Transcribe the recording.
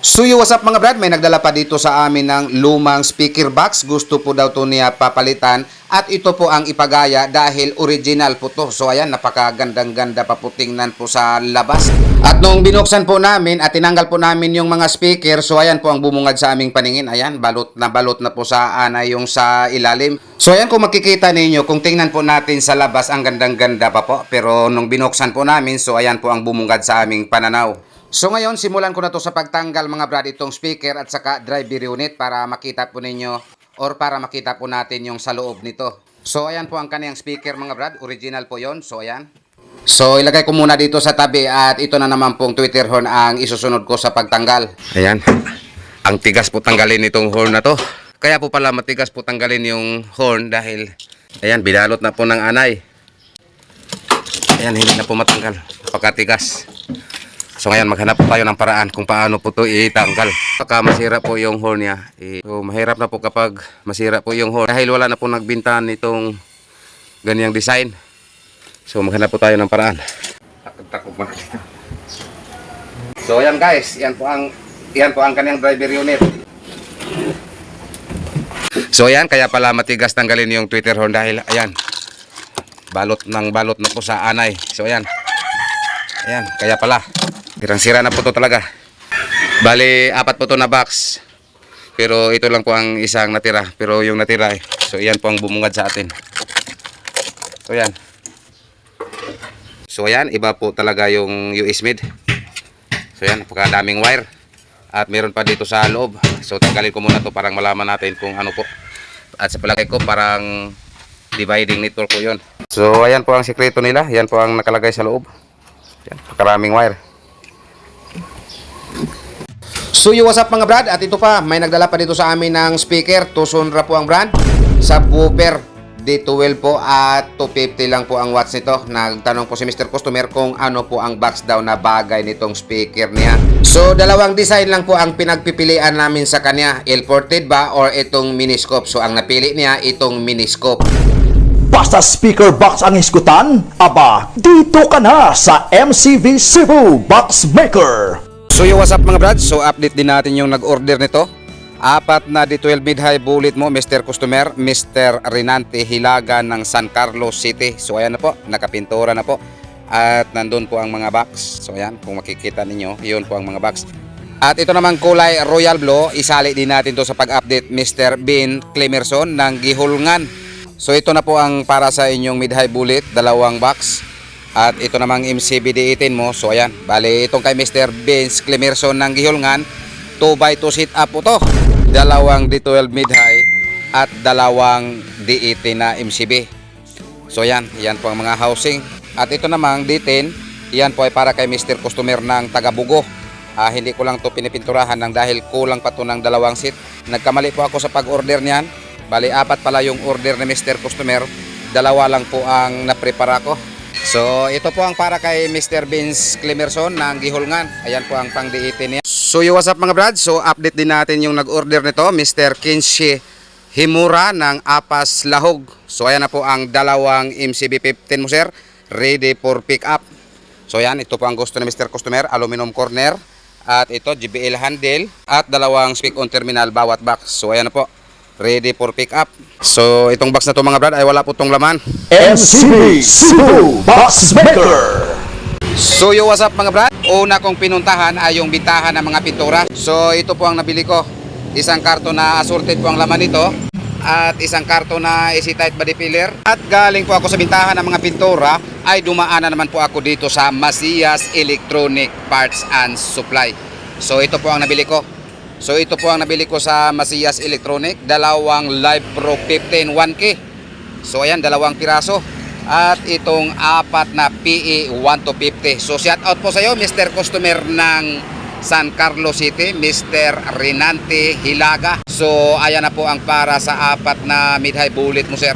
So yo, what's up mga brad? May nagdala pa dito sa amin ng lumang speaker box. Gusto po daw to niya papalitan. At ito po ang ipagaya dahil original po to. So ayan, napakagandang ganda pa po tingnan po sa labas. At nung binuksan po namin at tinanggal po namin yung mga speaker, so ayan po ang bumungad sa aming paningin. Ayan, balot na balot na po sa anay yung sa ilalim. So ayan kung makikita ninyo, kung tingnan po natin sa labas, ang gandang ganda pa po. Pero nung binuksan po namin, so ayan po ang bumungad sa aming pananaw. So ngayon, simulan ko na to sa pagtanggal mga brad itong speaker at saka driver unit para makita po ninyo or para makita po natin yung sa loob nito. So ayan po ang kaniyang speaker mga brad, original po yon So ayan. So ilagay ko muna dito sa tabi at ito na naman pong Twitter horn ang isusunod ko sa pagtanggal. Ayan. Ang tigas po tanggalin itong horn na to. Kaya po pala matigas po tanggalin yung horn dahil ayan, binalot na po ng anay. Ayan, hindi na po matanggal. Napakatigas. So ngayon maghanap po tayo ng paraan kung paano po to itanggal. Baka masira po yung horn niya. Eh, So mahirap na po kapag masira po yung horn. Dahil wala na po nagbintahan nitong ganyang design. So maghanap po tayo ng paraan. Takot-takot mo dito. So ayan guys, yan po ang yan po ang kanyang driver unit. So ayan, kaya pala matigas tanggalin yung Twitter horn dahil ayan, balot ng balot na po sa anay. So ayan, ayan, kaya pala. Sirang-sira na po to talaga. Bali, apat po to na box. Pero ito lang po ang isang natira. Pero yung natira eh. So, yan po ang bumungad sa atin. So, yan. So, yan. Iba po talaga yung US mid. So, yan. Napakadaming wire. At meron pa dito sa loob. So, tanggalin ko muna to parang malaman natin kung ano po. At sa palagay ko, parang dividing network po yun. So, ayan po ang sikreto nila. Yan po ang nakalagay sa loob. Yan. Karaming wire. So yo, what's mga brad? At ito pa, may nagdala pa dito sa amin ng speaker. Tusonra po ang brand. Subwoofer D12 po at 250 lang po ang watts nito. Nagtanong po si Mr. Customer kung ano po ang box daw na bagay nitong speaker niya. So dalawang design lang po ang pinagpipilian namin sa kanya. L-ported ba or itong miniscope? So ang napili niya itong miniscope. Basta speaker box ang iskutan, aba, dito ka na sa MCV Cebu Box Maker. So yo, what's up mga brad? So update din natin yung nag-order nito. Apat na D12 mid-high bullet mo, Mr. Customer, Mr. Renante Hilaga ng San Carlos City. So ayan na po, nakapintura na po. At nandun po ang mga box. So ayan, kung makikita ninyo, yun po ang mga box. At ito namang kulay Royal Blue, isali din natin to sa pag-update Mr. Ben Clemerson ng Gihulngan. So ito na po ang para sa inyong mid-high bullet, dalawang box. At ito namang MCBD18 mo. So ayan, bali itong kay Mr. Vince Clemerson ng Gihulngan, 2x2 sit up po to. Dalawang D12 mid-high at dalawang D18 na MCB. So yan, yan po ang mga housing. At ito namang D10, yan po ay para kay Mr. Customer ng Tagabugo. Ah, hindi ko lang to pinipinturahan ng dahil kulang pa to ng dalawang seat. Nagkamali po ako sa pag-order niyan. Bali, apat pala yung order ni Mr. Customer. Dalawa lang po ang naprepara ko. So, ito po ang para kay Mr. Vince Clemerson ng Gihulngan. Ayan po ang pang D18 niya. So, yo, what's up mga brad? So, update din natin yung nag-order nito, Mr. Kinshi Himura ng Apas Lahog. So, ayan na po ang dalawang MCB15 mo, sir. Ready for pick up. So, ayan, ito po ang gusto ni Mr. Customer, aluminum corner. At ito, GBL handle. At dalawang speak on terminal bawat box. So, ayan na po. Ready for pick up. So, itong box na to mga brad ay wala po tong laman. MCV Cebu Box Maker. So yo, what's up mga brad? Una kong pinuntahan ay yung bintahan ng mga pintura. So ito po ang nabili ko. Isang karton na assorted po ang laman nito. At isang karton na easy tight body filler. At galing po ako sa bintahan ng mga pintura ay dumaanan naman po ako dito sa Masias Electronic Parts and Supply. So ito po ang nabili ko. So ito po ang nabili ko sa Masias Electronic. Dalawang Live Pro 15 1K. So ayan, dalawang piraso. At itong apat na PE 1 to 50. So shout out po sa iyo Mr. Customer ng San Carlos City, Mr. Renante Hilaga. So ayan na po ang para sa apat na mid-high bullet mo sir.